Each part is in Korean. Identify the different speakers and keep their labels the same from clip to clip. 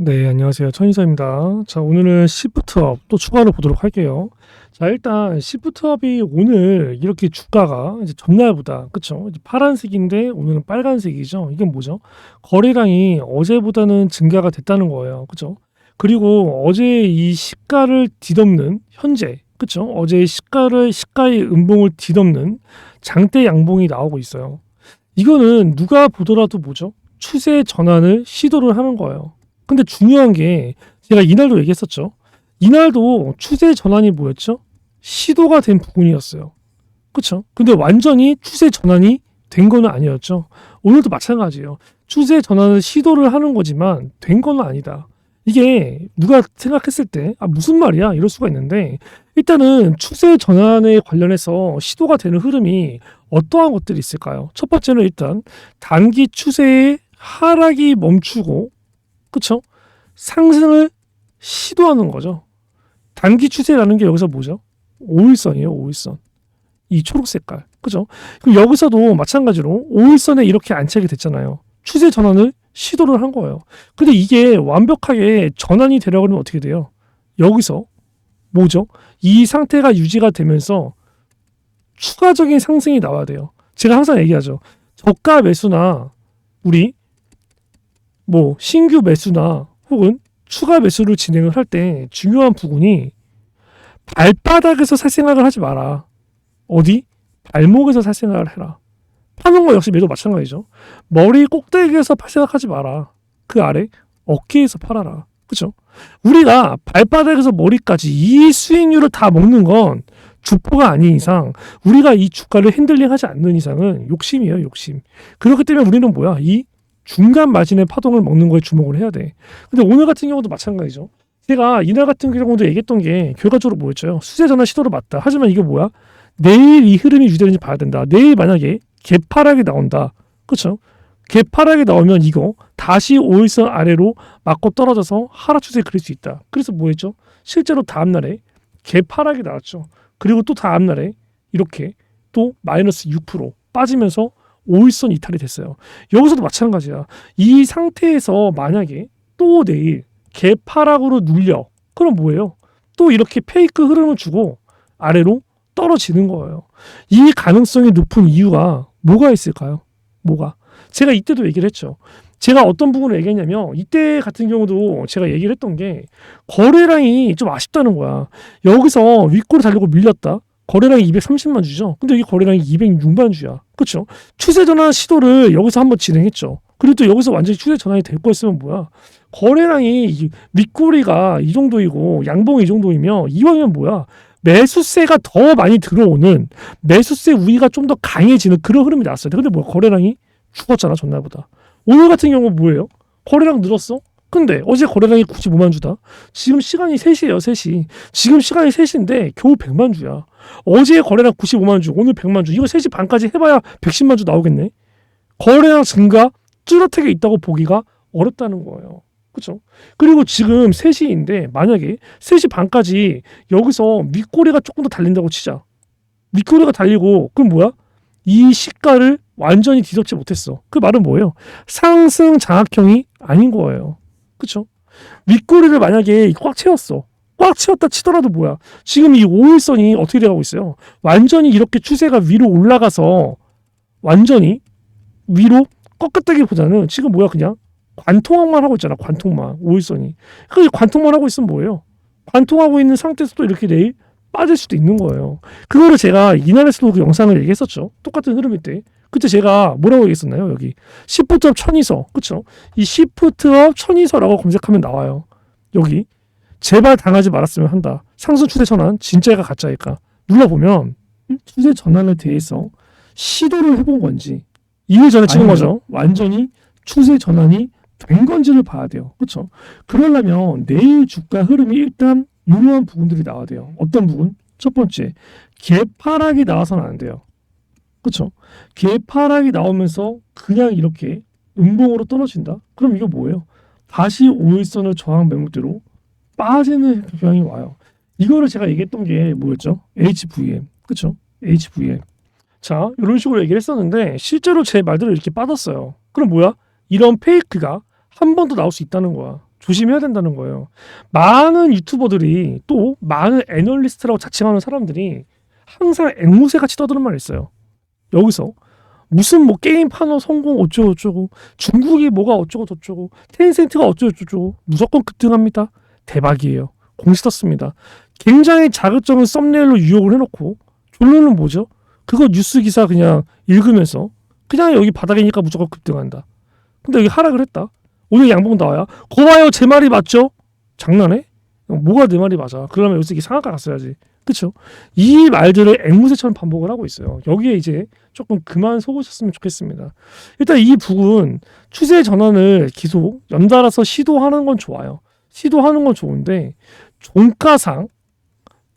Speaker 1: 네, 안녕하세요. 천인사입니다. 자, 오늘은 시프트업 또 추가로 보도록 할게요. 자, 일단 시프트업이 오늘 이렇게 주가가 이제 전날보다 그쵸? 이제 파란색인데 오늘은 빨간색이죠. 이게 뭐죠? 거래량이 어제보다는 증가가 됐다는 거예요. 그쵸? 그리고 어제 이 시가를 뒤덮는 현재 그쵸? 어제 시가를 시가의 음봉을 뒤덮는 장대 양봉이 나오고 있어요. 이거는 누가 보더라도 뭐죠? 추세 전환을 시도를 하는 거예요. 근데 중요한 게 제가 이날도 얘기했었죠. 이날도 추세 전환이 뭐였죠? 시도가 된 부분이었어요. 그쵸? 근데 완전히 추세 전환이 된 거는 아니었죠. 오늘도 마찬가지예요. 추세 전환을 시도를 하는 거지만 된 거는 아니다. 이게 누가 생각했을 때, 아, 무슨 말이야? 이럴 수가 있는데, 일단은 추세 전환에 관련해서 시도가 되는 흐름이 어떠한 것들이 있을까요? 첫 번째는 일단 단기 추세의 하락이 멈추고 그쵸? 상승을 시도하는 거죠. 단기 추세라는 게 여기서 뭐죠? 5일선이에요, 5일선. 이 초록 색깔. 그죠? 그럼 여기서도 마찬가지로 5일선에 이렇게 안착이 됐잖아요. 추세 전환을 시도를 한 거예요. 근데 이게 완벽하게 전환이 되려고 하면 어떻게 돼요? 여기서 뭐죠? 이 상태가 유지가 되면서 추가적인 상승이 나와야 돼요. 제가 항상 얘기하죠. 저가 매수나 우리 뭐 신규 매수나 혹은 추가 매수를 진행을 할 때 중요한 부분이 발바닥에서 살 생각을 하지 마라. 어디? 발목에서 살 생각을 해라. 파는 거 역시 매도 마찬가지죠. 머리 꼭대기에서 팔 생각하지 마라. 그 아래 어깨에서 팔아라. 그죠? 우리가 발바닥에서 머리까지 이 수익률을 다 먹는 건 주포가 아닌 이상 우리가 이 주가를 핸들링하지 않는 이상은 욕심이에요, 욕심. 그렇기 때문에 우리는 뭐야? 이 중간 마진의 파동을 먹는 거에 주목을 해야 돼. 근데 오늘 같은 경우도 마찬가지죠. 제가 이날 같은 경우도 얘기했던 게 결과적으로 뭐였죠? 수세 전환 시도를 맞다. 하지만 이게 뭐야? 내일 이 흐름이 유지되는지 봐야 된다. 내일 만약에 개파락이 나온다. 그렇죠? 개파락이 나오면 이거 다시 5일선 아래로 맞고 떨어져서 하락 추세에 그릴 수 있다. 그래서 뭐 했죠? 실제로 다음 날에 개파락이 나왔죠. 그리고 또 다음 날에 이렇게 또 마이너스 6% 빠지면서 5일선 이탈이 됐어요. 여기서도 마찬가지야. 이 상태에서 만약에 또 내일 개파락으로 눌려. 그럼 뭐예요? 또 이렇게 페이크 흐름을 주고 아래로 떨어지는 거예요. 이 가능성이 높은 이유가 뭐가 있을까요? 뭐가? 제가 이때도 얘기를 했죠. 제가 어떤 부분을 얘기했냐면 이때 같은 경우도 제가 얘기를 했던 게 거래량이 좀 아쉽다는 거야. 여기서 윗골을 달리고 밀렸다. 거래량이 230만 주죠. 근데 여기 거래량이 206만 주야. 그렇죠? 추세 전환 시도를 여기서 한번 진행했죠. 그리고 또 여기서 완전히 추세 전환이 될 거였으면 뭐야? 거래량이 윗꼬리가 이 정도이고 양봉이 이 정도이면 이왕이면 뭐야? 매수세가 더 많이 들어오는 매수세 우위가 좀 더 강해지는 그런 흐름이 나왔어요. 근데 뭐야? 거래량이 죽었잖아 전날보다. 오늘 같은 경우 뭐예요? 거래량 늘었어? 근데 어제 거래량이 95만 주다. 지금 시간이 3시예요, 3시. 지금 시간이 3시인데 겨우 100만 주야. 어제 거래량 95만 주, 오늘 100만 주. 이거 3시 반까지 해봐야 110만 주 나오겠네. 거래량 증가 뚜렷하게 있다고 보기가 어렵다는 거예요. 그렇죠? 그리고 지금 3시인데 만약에 3시 반까지 여기서 윗꼬리가 조금 더 달린다고 치자. 윗꼬리가 달리고 그럼 뭐야? 이 시가를 완전히 뒤덮지 못했어. 그 말은 뭐예요? 상승 장악형이 아닌 거예요. 그쵸? 윗꼬리를 만약에 꽉 채웠어. 꽉 채웠다 치더라도 뭐야. 지금 이 5일선이 어떻게 돼가고 있어요? 완전히 이렇게 추세가 위로 올라가서 완전히 위로 꺾었다기보다는 지금 뭐야 그냥 관통만 하고 있잖아. 관통만. 5일선이. 그 관통만 하고 있으면 뭐예요? 관통하고 있는 상태에서도 이렇게 내일 빠질 수도 있는 거예요. 그거를 제가 이날에서도 그 영상을 얘기했었죠. 똑같은 흐름일 때. 그때 제가 뭐라고 얘기했었나요? 여기 시프트업 천이서 그쵸? 이 시프트업 천이서라고 검색하면 나와요. 여기 제발 당하지 말았으면 한다. 상승 추세 전환 진짜가 가짜일까? 눌러보면 추세 전환에 대해서 시도를 해본 건지 이일 전에 찍은
Speaker 2: 아니요.
Speaker 1: 거죠. 완전히 추세 전환이 된 건지를 봐야 돼요. 그렇죠? 그러려면 내일 주가 흐름이 일단 유효한 부분들이 나와야 돼요. 어떤 부분? 첫 번째, 개파락이 나와서는 안 돼요. 그렇죠? 개파락이 나오면서 그냥 이렇게 음봉으로 떨어진다? 그럼 이거 뭐예요? 다시 5일선을 저항 매물대로 빠지는 경향이 와요. 이거를 제가 얘기했던 게 뭐였죠? HVM. 그렇죠? HVM. 자, 이런 식으로 얘기를 했었는데 실제로 제 말대로 이렇게 빠졌어요. 그럼 뭐야? 이런 페이크가 한 번 더 나올 수 있다는 거야. 조심해야 된다는 거예요. 많은 유튜버들이 또 많은 애널리스트라고 자칭하는 사람들이 항상 앵무새 같이 떠드는 말이 있어요. 여기서 무슨 뭐 게임 판호 성공 어쩌고 저쩌고 중국이 뭐가 어쩌고 저쩌고 텐센트가 어쩌고 저쩌고 무조건 급등합니다. 대박이에요. 공시 떴습니다. 굉장히 자극적인 썸네일로 유혹을 해놓고 결론은 뭐죠? 그거 뉴스 기사 그냥 읽으면서 그냥 여기 바닥이니까 무조건 급등한다. 근데 여기 하락을 했다. 오늘 양봉 나와야 거봐요 제 말이 맞죠? 장난해? 뭐가 내 말이 맞아? 그러면 여기서 이게 상한가 갔어야지. 그쵸? 이 말들을 앵무새처럼 반복을 하고 있어요. 여기에 이제 조금 그만 속으셨으면 좋겠습니다. 일단 이 북은 추세 전환을 계속 연달아서 시도하는 건 좋아요. 시도하는 건 좋은데 종가상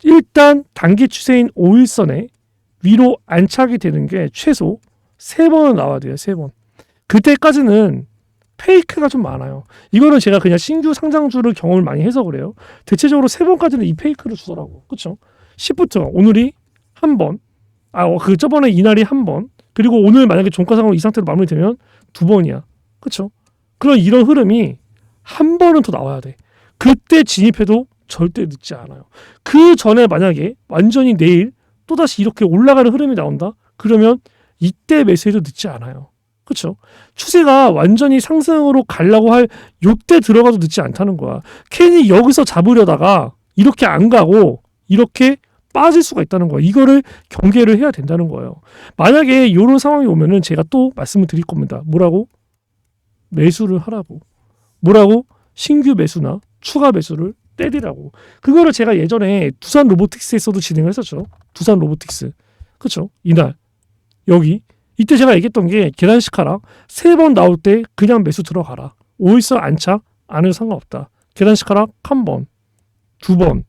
Speaker 1: 일단 단기 추세인 5일선에 위로 안착이 되는 게 최소 세 번은 나와야 돼요. 세 번. 그때까지는 페이크가 좀 많아요. 이거는 제가 그냥 신규 상장주를 경험을 많이 해서 그래요. 대체적으로 세 번까지는 이 페이크를 주더라고. 그쵸? 10부터 오늘이 한 번, 아, 어, 그 저번에 이날이 한 번, 그리고 오늘 만약에 종가상으로 이 상태로 마무리되면 두 번이야. 그쵸? 그런 이런 흐름이 한 번은 더 나와야 돼. 그때 진입해도 절대 늦지 않아요. 그 전에 만약에 완전히 내일 또다시 이렇게 올라가는 흐름이 나온다? 그러면 이때 매수해도 늦지 않아요. 그렇죠? 추세가 완전히 상승으로 가려고 할 요때 들어가도 늦지 않다는 거야. 괜히 여기서 잡으려다가 이렇게 안 가고 이렇게 빠질 수가 있다는 거야. 이거를 경계를 해야 된다는 거예요. 만약에 이런 상황이 오면은 제가 또 말씀을 드릴 겁니다. 뭐라고? 매수를 하라고. 뭐라고? 신규 매수나 추가 매수를 때리라고. 그거를 제가 예전에 두산 로보틱스에서도 진행을 했었죠. 두산 로보틱스. 그렇죠? 이날 여기 이때 제가 얘기했던 게 계단식 하락 세번 나올 때 그냥 매수 들어가라. 오일선 안착 안 해도 상관없다. 계단식 하락 한 번, 두 번,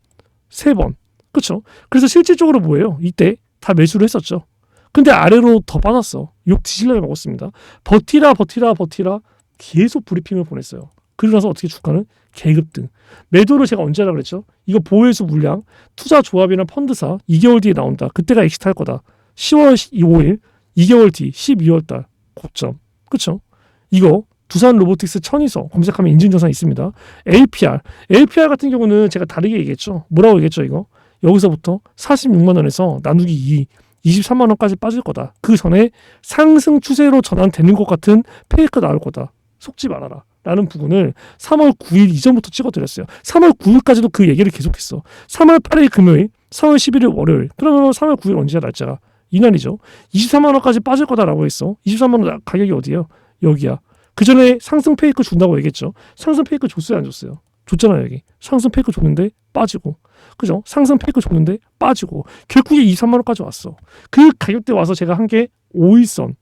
Speaker 1: 세 번. 그렇죠? 그래서 실질적으로 뭐예요? 이때 다 매수를 했었죠. 근데 아래로 더 빠졌어. 욕 뒤질라게 먹었습니다. 버티라 버티라 버티라 계속 브리핑을 보냈어요. 그러고 나서 어떻게 주가는 계급등. 매도를 제가 언제 하라 그랬죠? 이거 보혜수 물량, 투자 조합이나 펀드사 2개월 뒤에 나온다. 그때가 엑시트 할 거다. 10월 5일, 2개월 뒤 12월 달 고점. 그쵸? 이거 두산 로보틱스 천이서 검색하면 인증정산 있습니다. LPR. LPR 같은 경우는 제가 다르게 얘기했죠. 뭐라고 얘기했죠, 이거? 여기서부터 46만 원에서 나누기 2, 23만 원까지 빠질 거다. 그 전에 상승 추세로 전환되는 것 같은 페이크 나올 거다. 속지 말아라. 라는 부분을 3월 9일 이전부터 찍어드렸어요. 3월 9일까지도 그 얘기를 계속했어. 3월 8일 금요일, 3월 11일 월요일. 그러면 3월 9일 언제야 날짜가? 이날이죠. 23만 원까지 빠질 거다라고 했어. 23만 원 가격이 어디예요? 여기야. 그 전에 상승 페이크 준다고 얘기했죠. 상승 페이크 줬어요, 안 줬어요? 줬잖아요, 여기. 상승 페이크 줬는데 빠지고. 그죠? 상승 페이크 줬는데 빠지고. 결국에 23만 원까지 왔어. 그 가격대 와서 제가 한 게 5일선.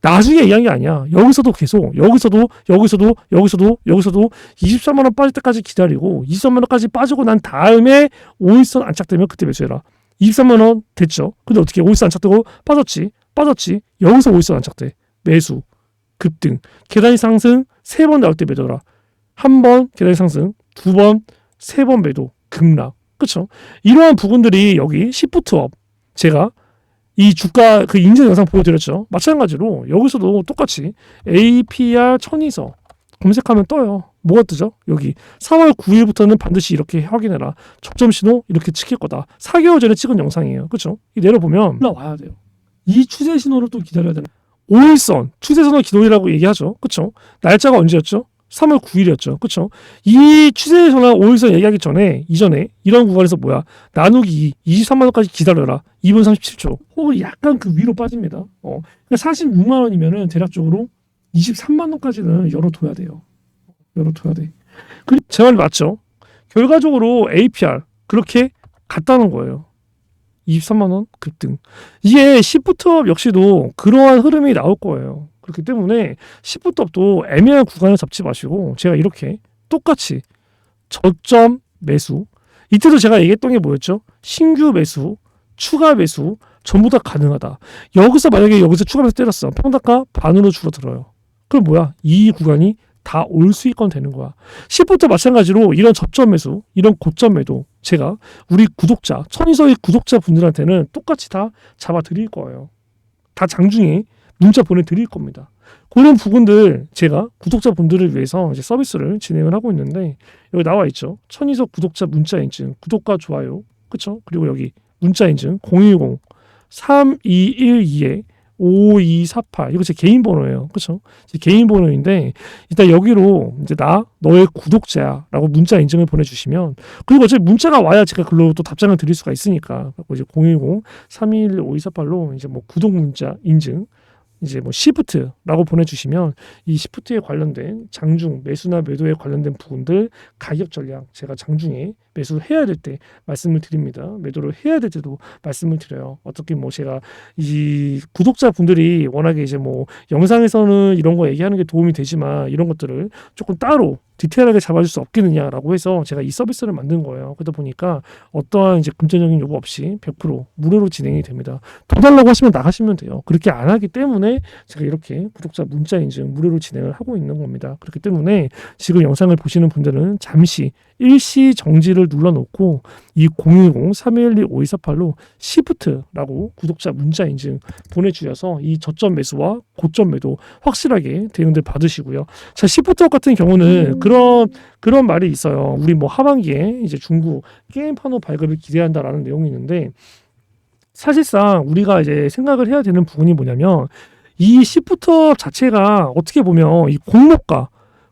Speaker 1: 나중에 게 아니야. 여기서도 계속 여기서도 여기서도 여기서도 여기서도 23만 원 빠질 때까지 기다리고 23만 원까지 빠지고 난 다음에 5일선 안착되면 그때 매수해라. 23만 원 됐죠. 근데 어떻게 5일선 안착되고 빠졌지? 빠졌지. 여기서 5일선 안착돼. 매수. 급등. 계단이 상승 세 번 나올 때 매도라. 한 번 계단이 상승, 두 번, 세 번 매도. 급락. 그렇죠? 이러한 부분들이 여기 시프트업 제가 이 주가 그 인증 영상 보여드렸죠. 마찬가지로 여기서도 똑같이 APR 천이서 검색하면 떠요. 뭐가 뜨죠? 여기 4월 9일부터는 반드시 이렇게 확인해라. 접점 신호 이렇게 찍힐 거다. 4개월 전에 찍은 영상이에요. 그렇죠? 이 내려보면 올라와야 돼요. 이 추세 신호를 또 기다려야 되나? 5일선 추세 선호 기동이라고 얘기하죠. 그렇죠? 날짜가 언제였죠? 3월 9일이었죠. 그렇죠? 이 추세 전환 5일선 얘기하기 전에 이전에 이런 구간에서 뭐야? 나누기 2, 23만 원까지 기다려라. 2분 37초. 혹은 약간 그 위로 빠집니다. 어. 그러니까 46만 원이면은 대략적으로 23만 원까지는 열어둬야 돼요. 열어둬야 돼. 그리고 제 말이 맞죠? 결과적으로 APR 그렇게 갔다는 거예요. 23만 원 급등. 이게 10부터 역시도 그러한 흐름이 나올 거예요. 그렇기 때문에 10부터도 애매한 구간을 잡지 마시고 제가 이렇게 똑같이 저점 매수 이때도 제가 얘기했던 게 뭐였죠? 신규 매수, 추가 매수 전부 다 가능하다. 여기서 만약에 여기서 추가 매수 때렸어. 평단가 반으로 줄어들어요. 그럼 뭐야? 이 구간이 다 올 수익권 되는 거야. 10부터 마찬가지로 이런 저점 매수, 이런 고점 매도 제가 우리 구독자, 천이서의 구독자 분들한테는 똑같이 다 잡아 드릴 거예요. 다 장중에 문자 보내드릴 겁니다. 그런 부분들 제가 구독자분들을 위해서 이제 서비스를 진행을 하고 있는데 여기 나와 있죠. 천이석 구독자 문자 인증, 구독과 좋아요, 그렇죠? 그리고 여기 문자 인증 010 3212에 5248 이거 제 개인 번호예요. 그렇죠? 제 개인 번호인데 일단 여기로 이제 나 너의 구독자라고 문자 인증을 보내 주시면 그리고 어차피 문자가 와야 제가 글로 또 답장을 드릴 수가 있으니까 이제 010 321 5248로 이제 뭐 구독 문자 인증 이제 뭐 시프트라고 보내주시면 이 시프트에 관련된 장중 매수나 매도에 관련된 부분들 가격 전략 제가 장중에 매수를 해야 될 때 말씀을 드립니다. 매도를 해야 될 때도 말씀을 드려요. 어떻게 뭐 제가 이 구독자 분들이 워낙에 이제 뭐 영상에서는 이런 거 얘기하는 게 도움이 되지만 이런 것들을 조금 따로 디테일하게 잡아줄 수 없겠느냐라고 해서 제가 이 서비스를 만든 거예요. 그러다 보니까 어떠한 이제 금전적인 요구 없이 100% 무료로 진행이 됩니다. 더 달라고 하시면 나가시면 돼요. 그렇게 안 하기 때문에 제가 이렇게 구독자 문자 인증 무료로 진행을 하고 있는 겁니다. 그렇기 때문에 지금 영상을 보시는 분들은 잠시 일시 정지를 눌러놓고 이 010-312-5248로 시프트라고 구독자 문자 인증 보내주셔서 이 저점 매수와 고점 매도 확실하게 대응들 받으시고요. 자, 시프트 같은 경우는 그런 그런 말이 있어요. 우리 뭐 하반기에 이제 중국 게임 판호 발급을 기대한다라는 내용이 있는데 사실상 우리가 이제 생각을 해야 되는 부분이 뭐냐면 이 시프트 자체가 어떻게 보면 이 공모가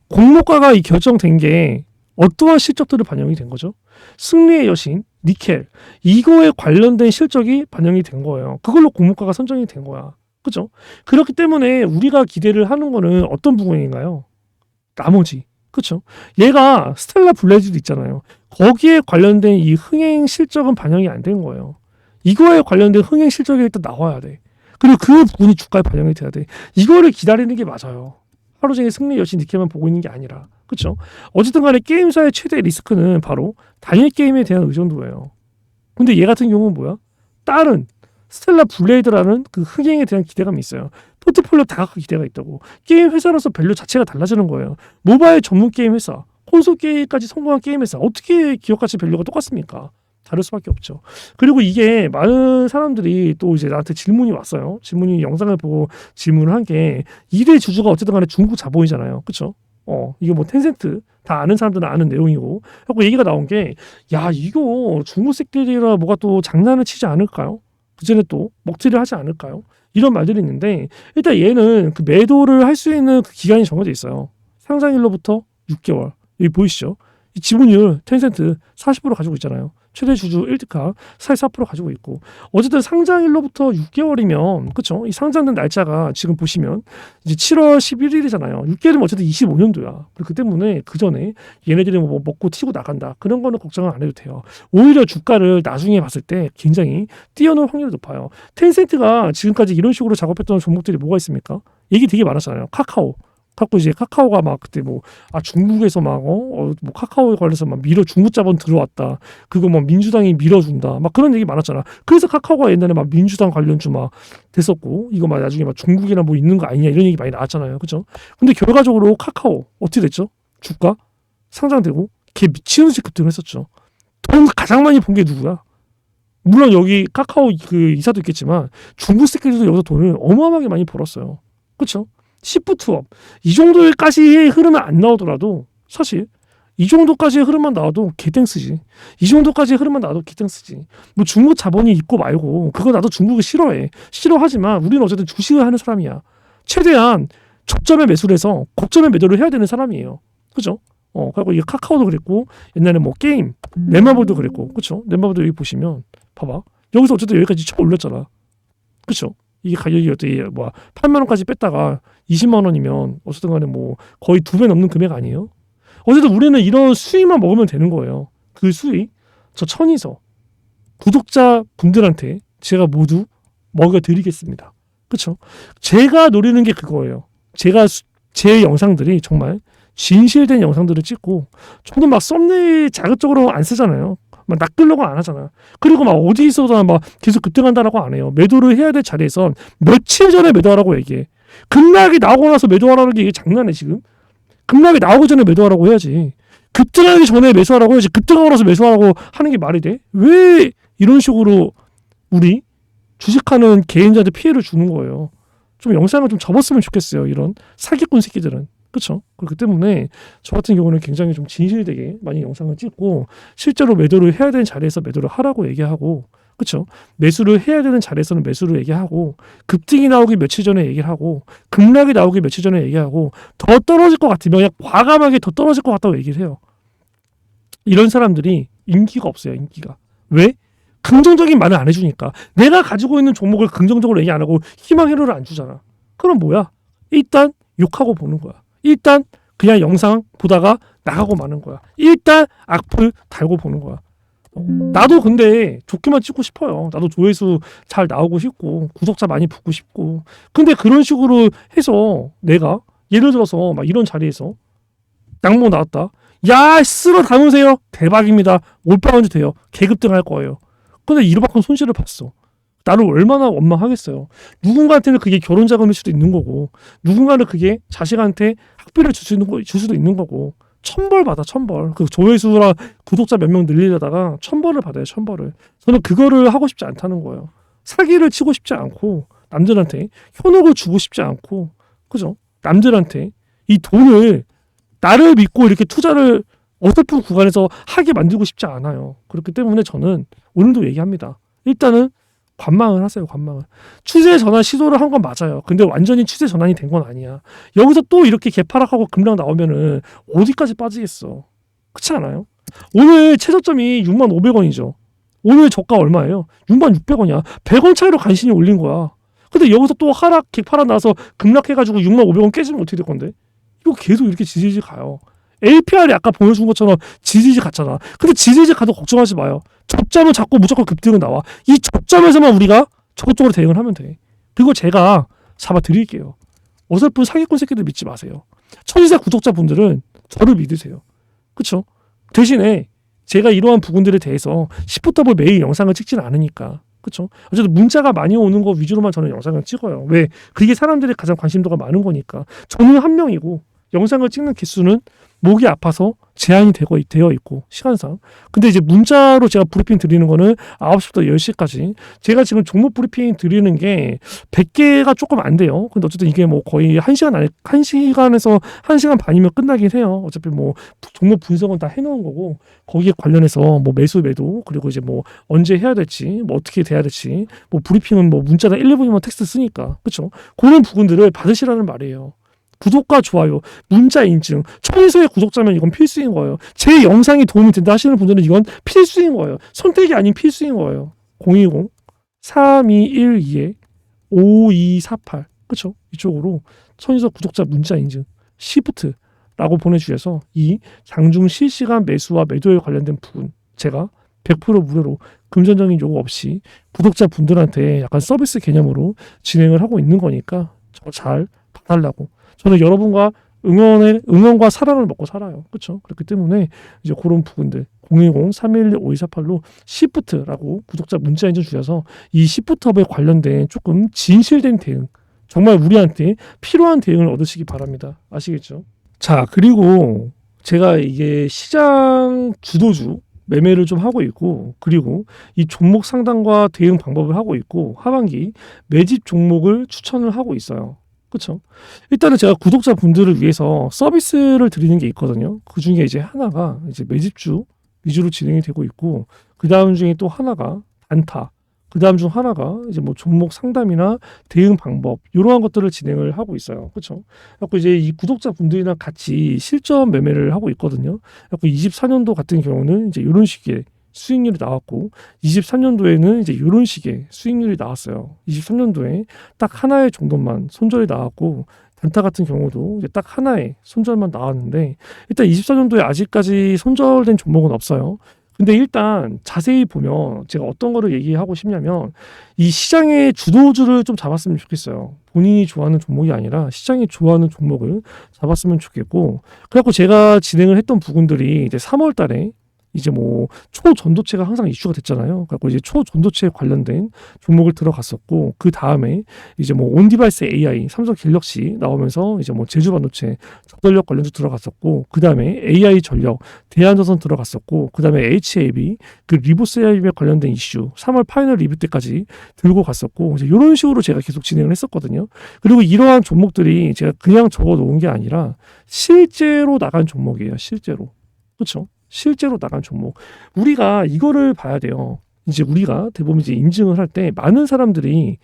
Speaker 1: 공모가가 이 결정된 게 어떠한 실적들을 반영이 된 거죠. 승리의 여신 니켈 이거에 관련된 실적이 반영이 된 거예요. 그걸로 공모가가 선정이 된 거야. 그죠? 그렇기 때문에 우리가 기대를 하는 거는 어떤 부분인가요? 나머지. 그렇죠. 얘가 스텔라 블레이즈도 있잖아요. 거기에 관련된 이 흥행 실적은 반영이 안 된 거예요. 이거에 관련된 흥행 실적이 일단 나와야 돼. 그리고 그 부분이 주가에 반영이 돼야 돼. 이거를 기다리는 게 맞아요. 하루 종일 승리 여신 니켈만 보고 있는 게 아니라. 그렇죠? 어쨌든 간에 게임사의 최대 리스크는 바로 단일 게임에 대한 의존도예요. 근데 얘 같은 경우는 뭐야? 다른 스텔라 블레이드라는 그 흥행에 대한 기대감이 있어요. 포트폴리오 다각화 기대가 있다고. 게임 회사로서 밸류 자체가 달라지는 거예요. 모바일 전문 게임 회사, 콘솔 게임까지 성공한 게임 회사 어떻게 기업 가치 밸류가 똑같습니까? 다를 수밖에 없죠. 그리고 이게 많은 사람들이 또 이제 나한테 질문이 왔어요. 질문이 영상을 보고 질문을 한 게 일의 주주가 어쨌든 간에 중국 자본이잖아요. 그렇죠? 어, 이게 뭐 텐센트 다 아는 사람들은 아는 내용이고. 하고 얘기가 나온 게 야, 이거 중국 새끼들이라 뭐가 또 장난을 치지 않을까요? 그전에 또 먹튀를 하지 않을까요? 이런 말들이 있는데 일단 얘는 그 매도를 할 수 있는 그 기간이 정해져 있어요. 상장일로부터 6개월. 여기 보이시죠? 이 지분율 텐센트 40% 가지고 있잖아요. 최대 주주 1득가 44% 가지고 있고 어쨌든 상장일로부터 6개월이면 그쵸? 이 상장된 날짜가 지금 보시면 이제 7월 11일이잖아요. 6개월이면 어쨌든 25년도야. 그렇기 때문에 그 전에 얘네들이 뭐 먹고 튀고 나간다 그런 거는 걱정을 안 해도 돼요. 오히려 주가를 나중에 봤을 때 굉장히 뛰어넘을 확률이 높아요. 텐센트가 지금까지 이런 식으로 작업했던 종목들이 뭐가 있습니까? 얘기 되게 많았잖아요. 카카오. 갖고 이제 카카오가 막 그때 뭐 아 중국에서 막어뭐 어, 뭐 카카오에 관해서 막 밀어 중국 자본 들어왔다. 그거 뭐 민주당이 밀어준다. 막 그런 얘기 많았잖아. 그래서 카카오가 옛날에 막 민주당 관련주 막 됐었고 이거 막 나중에 막 중국이나 뭐 있는 거 아니냐 이런 얘기 많이 나왔잖아요. 그죠 근데 결과적으로 카카오 어떻게 됐죠? 주가 상장되고 걔 미친 듯이 급등을 했었죠. 돈 가장 많이 본 게 누구야? 물론 여기 카카오 그 이사도 있겠지만 중국 새끼들도 여기서 돈을 어마어마하게 많이 벌었어요. 그렇죠 시프트업 이 정도까지의 흐름은 안 나오더라도 사실 이 정도까지의 흐름만 나와도 개땡 쓰지. 이 정도까지의 흐름만 나와도 개땡 쓰지. 뭐 중국 자본이 있고 말고 그거 나도 중국을 싫어해. 싫어하지만 우리는 어쨌든 주식을 하는 사람이야. 최대한 저점에 매수를 해서 고점에 매도를 해야 되는 사람이에요. 그죠? 어, 그리고 이 카카오도 그랬고 옛날에 뭐 게임 넷마블도 그랬고 그쵸? 넷마블도 여기 보시면 봐봐. 여기서 어쨌든 여기까지 쳐 올렸잖아. 그쵸? 이게 가격이 어떻게 뭐 8만 원까지 뺐다가 20만 원이면 어쨌든 간에 뭐 거의 두 배 넘는 금액 아니에요? 어쨌든 우리는 이런 수익만 먹으면 되는 거예요. 그 수익 저 천이서 구독자 분들한테 제가 모두 먹여 드리겠습니다. 그렇죠? 제가 노리는 게 그거예요. 제가 수, 제 영상들이 정말 진실된 영상들을 찍고 저는 막 썸네일 자극적으로 안 쓰잖아요. 막 낚으려고 안 하잖아. 그리고 막 어디서도 막 계속 급등한다라고 안 해요. 매도를 해야 될 자리에선 며칠 전에 매도하라고 얘기해. 급락이 나오고 나서 매도하라는 게 이게 장난해 지금? 급락이 나오기 전에 매도하라고 해야지. 급등하기 전에 매수하라고 해야지. 급등하고 나서 매수하라고 하는 게 말이 돼? 왜 이런 식으로 우리 주식하는 개인자한테 피해를 주는 거예요? 좀 영상을 좀 접었으면 좋겠어요. 이런 사기꾼 새끼들은. 그렇죠. 그렇기 때문에 저 같은 경우는 굉장히 좀 진실되게 많이 영상을 찍고 실제로 매도를 해야 되는 자리에서 매도를 하라고 얘기하고 그렇죠. 매수를 해야 되는 자리에서는 매수를 얘기하고 급등이 나오기 며칠 전에 얘기를 하고 급락이 나오기 며칠 전에 얘기하고 더 떨어질 것 같으면 그냥 과감하게 더 떨어질 것 같다고 얘기를 해요. 이런 사람들이 인기가 없어요. 인기가 왜? 긍정적인 말을 안 해주니까 내가 가지고 있는 종목을 긍정적으로 얘기 안 하고 희망 회로를 안 주잖아. 그럼 뭐야? 일단 욕하고 보는 거야. 일단 그냥 영상 보다가 나가고 마는 거야. 일단 악플 달고 보는 거야. 나도 근데 좋게만 찍고 싶어요. 나도 조회수 잘 나오고 싶고 구독자 많이 붙고 싶고. 근데 그런 식으로 해서 내가 예를 들어서 막 이런 자리에서 양모 나왔다. 야 쓸어 담으세요. 대박입니다. 올빵은 돼요. 계급 등 할 거예요. 근데 이로만큼 손실을 봤어. 나를 얼마나 원망하겠어요. 누군가한테는 그게 결혼 자금일 수도 있는 거고, 누군가는 그게 자식한테 학비를 줄 수 있는 거, 줄 수도 있는 거고, 천벌 받아 천벌. 그 조회수랑 구독자 몇 명 늘리려다가 천벌을 받아요 천벌을. 저는 그거를 하고 싶지 않다는 거예요. 사기를 치고 싶지 않고 남들한테 현혹을 주고 싶지 않고, 그죠? 남들한테 이 돈을 나를 믿고 이렇게 투자를 어설픈 구간에서 하게 만들고 싶지 않아요. 그렇기 때문에 저는 오늘도 얘기합니다. 일단은 관망을 하세요, 관망을. 추세 전환 시도를 한 건 맞아요. 근데 완전히 추세 전환이 된 건 아니야. 여기서 또 이렇게 개파락하고 급락 나오면은 어디까지 빠지겠어. 그렇지 않아요? 오늘 최저점이 6만 500원이죠. 오늘 저가 얼마예요? 6만 600원이야. 100원 차이로 간신히 올린 거야. 근데 여기서 또 하락, 개파락 나서 급락해가지고 6만 500원 깨지면 어떻게 될 건데? 이거 계속 이렇게 지지지 가요. LPR이 아까 보여준 것처럼 지지지 갔잖아. 근데 지지지 가도 걱정하지 마요. 접점은 자꾸 무조건 급등은 나와. 이 접점에서만 우리가 적극적으로 대응을 하면 돼. 그리고 제가 잡아드릴게요. 어설픈 사기꾼 새끼들 믿지 마세요. 천의사 구독자분들은 저를 믿으세요. 그쵸? 대신에 제가 이러한 부분들에 대해서 10부터 매일 영상을 찍지는 않으니까. 그쵸? 어쨌든 문자가 많이 오는 거 위주로만 저는 영상을 찍어요. 왜? 그게 사람들이 가장 관심도가 많은 거니까. 저는 한 명이고 영상을 찍는 개수는 목이 아파서 제한이 되고 있- 되어 있고 시간상. 근데 이제 문자로 제가 브리핑 드리는 거는 9시부터 10시까지. 제가 지금 종목 브리핑 드리는 게 100개가 조금 안 돼요. 근데 어쨌든 이게 뭐 거의 1시간 안에 1시간에서 1시간 반이면 끝나긴 해요. 어차피 뭐 종목 분석은 다 해놓은 거고 거기에 관련해서 뭐 매수 매도 그리고 이제 뭐 언제 해야 될지 뭐 어떻게 돼야 될지 뭐 브리핑은 뭐 문자나 1, 2분이면 텍스트 쓰니까. 그렇죠 그런 부분들을 받으시라는 말이에요 구독과 좋아요 문자 인증 청소의 구독자면 이건 필수인 거예요. 제 영상이 도움이 된다 하시는 분들은 이건 필수인 거예요. 선택이 아닌 필수인 거예요. 010 3212에 5248 그쵸? 이쪽으로 천의석 구독자 문자 인증 시프트 라고 보내주셔서 이 장중 실시간 매수와 매도에 관련된 부분 제가 100% 무료로 금전적인 요구 없이 구독자 분들한테 약간 서비스 개념으로 진행을 하고 있는 거니까 저 잘 봐달라고 저는 여러분과 응원의 응원과 사랑을 먹고 살아요. 그렇죠? 그렇기 때문에 이제 그런 부분들 010-311-5248로 시프트라고 구독자 문자 인증 주셔서 이 시프트업에 관련된 조금 진실된 대응 정말 우리한테 필요한 대응을 얻으시기 바랍니다. 아시겠죠? 자 그리고 제가 이게 시장 주도주 매매를 좀 하고 있고 그리고 이 종목 상담과 대응 방법을 하고 있고 하반기 매집 종목을 추천을 하고 있어요. 그렇죠? 일단은 제가 구독자 분들을 위해서 서비스를 드리는 게 있거든요. 그 중에 이제 하나가 이제 매집주 위주로 진행이 되고 있고 그 다음 중에 또 하나가 단타 그 다음 중 하나가 이제 뭐 종목 상담이나 대응 방법 이러한 것들을 진행을 하고 있어요. 그렇죠? 그래서 이제 이 구독자 분들이랑 같이 실전 매매를 하고 있거든요. 그래서 24년도 같은 경우는 이제 이런 식의 수익률이 나왔고 23년도에는 이제 이런 식의 수익률이 나왔어요. 23년도에 딱 하나의 정도만 손절이 나왔고 단타 같은 경우도 딱 하나의 손절만 나왔는데 일단 24년도에 아직까지 손절된 종목은 없어요. 근데 일단 자세히 보면 제가 어떤 거를 얘기하고 싶냐면 이 시장의 주도주를 좀 잡았으면 좋겠어요. 본인이 좋아하는 종목이 아니라 시장이 좋아하는 종목을 잡았으면 좋겠고 그래갖고 제가 진행을 했던 부분들이 이제 3월 달에 이제 뭐 초전도체가 항상 이슈가 됐잖아요. 그래서 이제 초전도체 관련된 종목을 들어갔었고 그 다음에 이제 뭐 온디바이스 AI 삼성 갤럭시 나오면서 이제 뭐 제주 반도체 저전력 관련도 들어갔었고 그 다음에 AI 전력 대한조선 들어갔었고 그 다음에 HAB 그 리보스 AI 관련된 이슈 3월 파이널 리뷰 때까지 들고 갔었고 이제 이런 식으로 제가 계속 진행을 했었거든요. 그리고 이러한 종목들이 제가 그냥 적어 놓은 게 아니라 실제로 나간 종목이에요. 실제로. 그렇죠? 실제로 나간 종목. 우리가 이거를 봐야 돼요. 이제 우리가 대부분 이제 인증을 할 때 많은 사람들이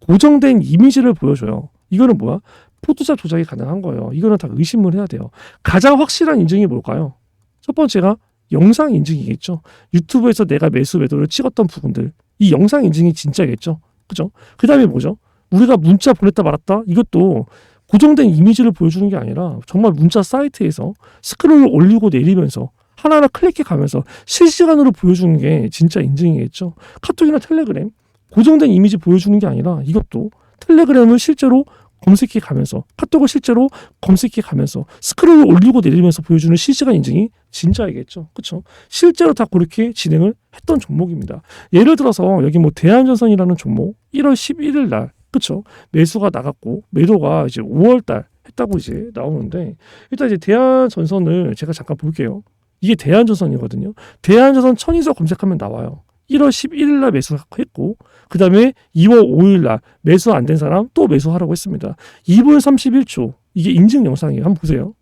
Speaker 1: 고정된 이미지를 보여줘요. 이거는 뭐야? 포토샵 조작이 가능한 거예요. 이거는 다 의심을 해야 돼요. 가장 확실한 인증이 뭘까요? 첫 번째가 영상 인증이겠죠. 유튜브에서 내가 매수 매도를 찍었던 부분들. 이 영상 인증이 진짜겠죠. 그죠? 그 다음에 뭐죠? 우리가 문자 보냈다 말았다? 이것도 고정된 이미지를 보여주는 게 아니라 정말 문자 사이트에서 스크롤을 올리고 내리면서 하나하나 클릭해 가면서 실시간으로 보여주는 게 진짜 인증이겠죠. 카톡이나 텔레그램 고정된 이미지 보여주는 게 아니라 이것도 텔레그램을 실제로 검색해 가면서 카톡을 실제로 검색해 가면서 스크롤을 올리고 내리면서 보여주는 실시간 인증이 진짜이겠죠. 그렇죠? 실제로 다 그렇게 진행을 했던 종목입니다. 예를 들어서 여기 뭐 대한전선이라는 종목 1월 11일 날 그렇죠? 매수가 나갔고 매도가 이제 5월 달 했다고 이제 나오는데 일단 이제 대한전선을 제가 잠깐 볼게요. 이게 대한전선이거든요. 대한전선 천이서 검색하면 나와요. 1월 11일 날 매수했고 그 다음에 2월 5일 날 매수 안 된 사람 또 매수하라고 했습니다. 2분 31초 이게 인증 영상이에요. 한번 보세요.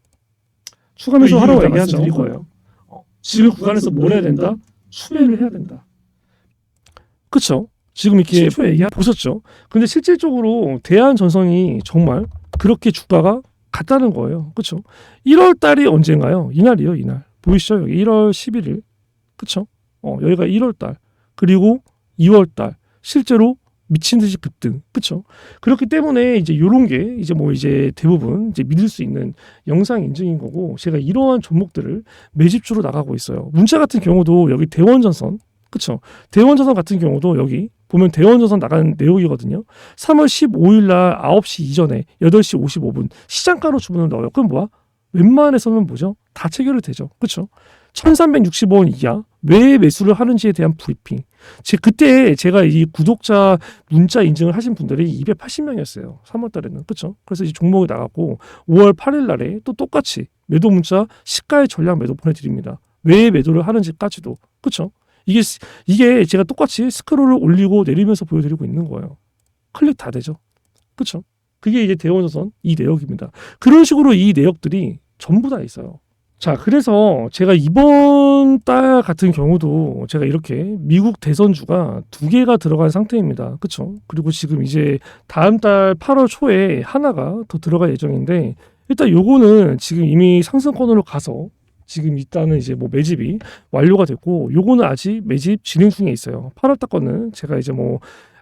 Speaker 1: 추가 매수
Speaker 2: 아,
Speaker 1: 하라고
Speaker 2: 이게
Speaker 1: 얘기하죠.
Speaker 2: 말씀드린
Speaker 1: 이거예요. 어, 지금 구간에서 뭘 해야 된다? 수배를 해야 된다. 그렇죠? 지금 이렇게
Speaker 2: 7초 얘기
Speaker 1: 보셨죠? 근데 실질적으로 대한전선이 정말 그렇게 주가가 갔다는 거예요. 그렇죠? 1월 달이 언젠가요? 이날이요, 이날. 보이시죠? 여기 1월 11일. 그렇죠? 어, 여기가 1월 달. 그리고 2월 달. 실제로 미친 듯이 급등. 그렇죠? 그렇기 때문에 이제 요런 게 이제 뭐 이제 대부분 이제 믿을 수 있는 영상 인증인 거고 제가 이러한 종목들을 매집주로 나가고 있어요. 문자 같은 경우도 여기 대원전선 그렇죠? 대원전선 같은 경우도 여기 보면 대원전선 나가는 내용이거든요. 3월 15일 날 9시 이전에 8시 55분 시장가로 주문을 넣어요. 그럼 뭐야? 웬만해서는 뭐죠? 다 체결이 되죠. 그렇죠? 1365원 이하 왜 매수를 하는지에 대한 브리핑. 제 그때 제가 이 구독자 문자 인증을 하신 분들이 280명이었어요. 3월 달에는. 그렇죠? 그래서 이 종목이 나갔고 5월 8일 날에 또 똑같이 매도 문자 시가의 전량 매도 보내 드립니다. 왜 매도를 하는지까지도. 그렇죠? 이게 스- 이게 제가 똑같이 스크롤을 올리고 내리면서 보여 드리고 있는 거예요. 클릭 다 되죠. 그렇죠? 그게 이제 대원조선 이 내역입니다. 그런 식으로 이 내역들이 전부 다 있어요. 자, 그래서 제가 이번 달 같은 경우도 제가 이렇게 미국 대선주가 두 개가 들어간 상태입니다. 그렇죠? 그리고 지금 이제 다음 달 8월 초에 하나가 더 들어갈 예정인데 일단 요거는 지금 이미 상승권으로 가서 지금 일단은 이제 뭐 매집이 완료가 됐고 요거는 아직 매집 진행 중에 있어요. 8월 달 거는 제가 이제 뭐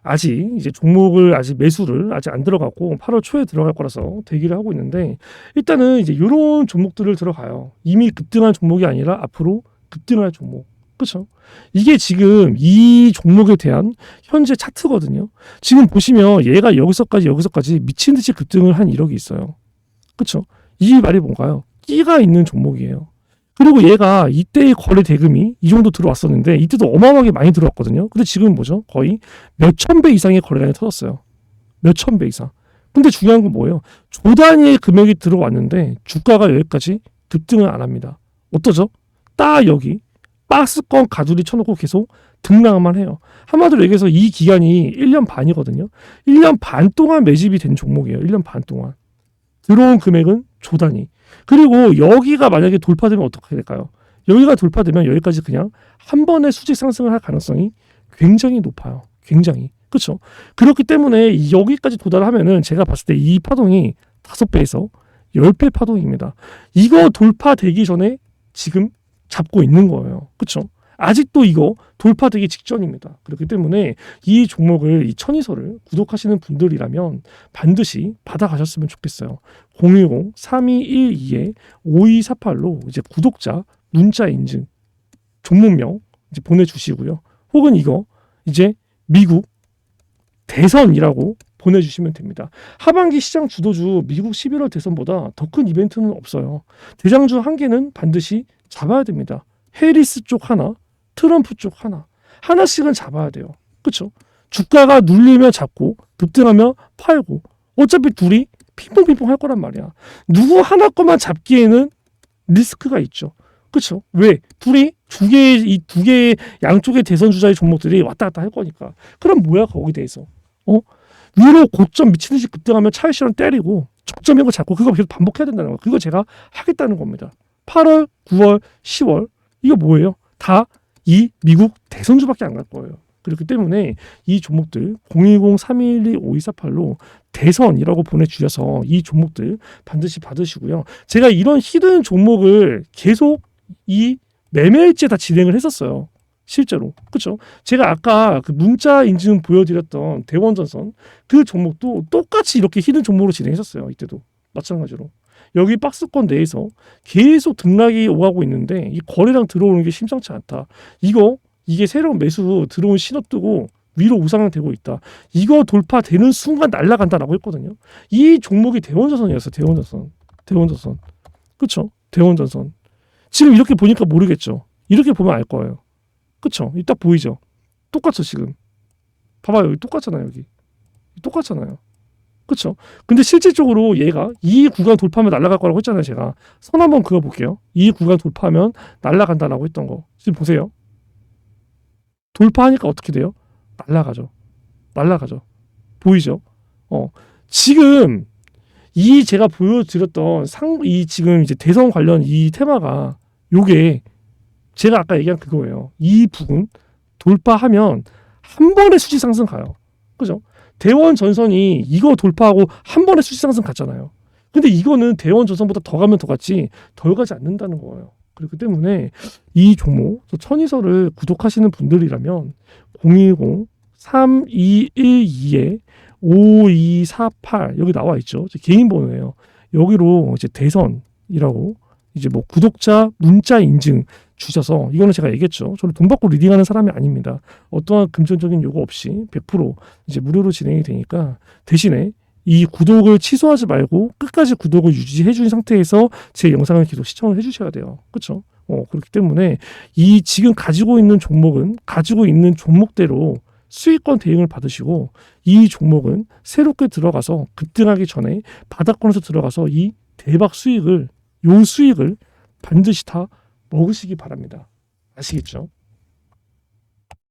Speaker 1: 아직 이제 종목을 아직 매수를 아직 안 들어갔고 8월 초에 들어갈 거라서 대기를 하고 있는데 일단은 이제 요런 종목들을 들어가요. 이미 급등한 종목이 아니라 앞으로 급등할 종목. 그렇죠? 이게 지금 이 종목에 대한 현재 차트거든요. 지금 보시면 얘가 여기서까지 여기서까지 미친 듯이 급등을 한 이력이 있어요. 그렇죠? 이 말이 뭔가요? 끼가 있는 종목이에요. 그리고 얘가 이때의 거래 대금이 이 정도 들어왔었는데 이때도 어마어마하게 많이 들어왔거든요. 근데 지금 뭐죠? 거의 몇천 배 이상의 거래량이 터졌어요. 몇천 배 이상. 근데 중요한 건 뭐예요? 조 단위의 금액이 들어왔는데 주가가 여기까지 급등을 안 합니다. 어떠죠? 딱 여기 박스권 가두리 쳐놓고 계속 등락만 해요. 한마디로 얘기해서 이 기간이 1년 반이거든요. 1년 반 동안 매집이 된 종목이에요. 1년 반 동안. 들어온 금액은 조 단위. 그리고 여기가 만약에 돌파되면 어떻게 될까요? 여기가 돌파되면 여기까지 그냥 한 번에 수직 상승을 할 가능성이 굉장히 높아요. 굉장히. 그렇죠? 그렇기 때문에 여기까지 도달하면은 제가 봤을 때 이 파동이 다섯 배에서 열 배 파동입니다. 이거 돌파되기 전에 지금 잡고 있는 거예요. 그렇죠? 아직도 이거 돌파되기 직전입니다. 그렇기 때문에 이 종목을 이 천이서를 구독하시는 분들이라면 반드시 받아가셨으면 좋겠어요. 010-3212-5248로 이제 구독자 문자 인증 종목명 이제 보내주시고요. 혹은 이거 이제 미국 대선이라고 보내주시면 됩니다. 하반기 시장 주도주 미국 11월 대선보다 더 큰 이벤트는 없어요. 대장주 한 개는 반드시 잡아야 됩니다. 해리스 쪽 하나, 트럼프 쪽 하나. 하나씩은 잡아야 돼요. 그렇죠? 주가가 눌리면 잡고 급등하면 팔고 어차피 둘이 핑퐁핑퐁 할 거란 말이야. 누구 하나 것만 잡기에는 리스크가 있죠. 그렇죠? 왜? 둘이 두 개의 이 두 개의 양쪽의 대선 주자의 종목들이 왔다 갔다 할 거니까. 그럼 뭐야 거기 대해서? 어? 위로 고점 미친 듯이 급등하면 차익실현 때리고 적점인 거 잡고 그거 계속 반복해야 된다는 거. 그거 제가 하겠다는 겁니다. 8월, 9월, 10월 이거 뭐예요? 다 이 미국 대선주밖에 안 갈 거예요. 그렇기 때문에 이 종목들 010-312-5248로 대선이라고 보내주셔서 이 종목들 반드시 받으시고요. 제가 이런 히든 종목을 계속 이 매매일째 다 진행을 했었어요. 실제로 그렇죠. 제가 아까 그 문자 인증 보여드렸던 대원전선 그 종목도 똑같이 이렇게 히든 종목으로 진행했었어요. 이때도 마찬가지로 여기 박스권 내에서 계속 등락이 오가고 있는데 이 거래량 들어오는 게 심상치 않다. 이거 이게 새로운 매수 들어온 신호 뜨고 위로 우상향되고 있다. 이거 돌파되는 순간 날아간다라고 했거든요. 이 종목이 대원전선이었어. 대원전선. 대원전선. 그렇죠? 대원전선. 지금 이렇게 보니까 모르겠죠. 이렇게 보면 알 거예요. 그렇죠? 이딱 보이죠? 똑같죠, 지금. 봐봐요. 여기 똑같잖아요, 여기. 똑같잖아요. 그렇죠? 근데 실질적으로 얘가 이 구간 돌파하면 날아갈 거라고 했잖아요, 제가. 선 한번 그어 볼게요. 이 구간 돌파하면 날아간다라고 했던 거. 지금 보세요. 돌파하니까 어떻게 돼요? 날아가죠. 날아가죠. 보이죠? 어. 지금 이 제가 보여드렸던 상 이 지금 이제 대선 관련 이 테마가 요게 제가 아까 얘기한 그거예요. 이 부분 돌파하면 한 번에 수지 상승 가요. 그죠? 대원 전선이 이거 돌파하고 한 번에 수지 상승 갔잖아요. 근데 이거는 대원 전선보다 더 가면 더 갔지 덜 가지 않는다는 거예요. 그렇기 때문에 이 종목 저 천이설을 구독하시는 분들이라면 010 3212에 5248 여기 나와 있죠. 제 개인 번호예요. 여기로 이제 대선이라고 이제 뭐 구독자 문자 인증 주셔서 이거는 제가 얘기했죠. 저는 돈 받고 리딩하는 사람이 아닙니다. 어떠한 금전적인 요구 없이 100% 이제 무료로 진행이 되니까 대신에 이 구독을 취소하지 말고 끝까지 구독을 유지해 준 상태에서 제 영상을 계속 시청을 해 주셔야 돼요. 그렇죠? 어, 그렇기 때문에 이 지금 가지고 있는 종목은 가지고 있는 종목대로 수익권 대응을 받으시고 이 종목은 새롭게 들어가서 급등하기 전에 바닥권에서 들어가서 이 대박 수익을 요 수익을 반드시 다 먹으시기 바랍니다. 아시겠죠?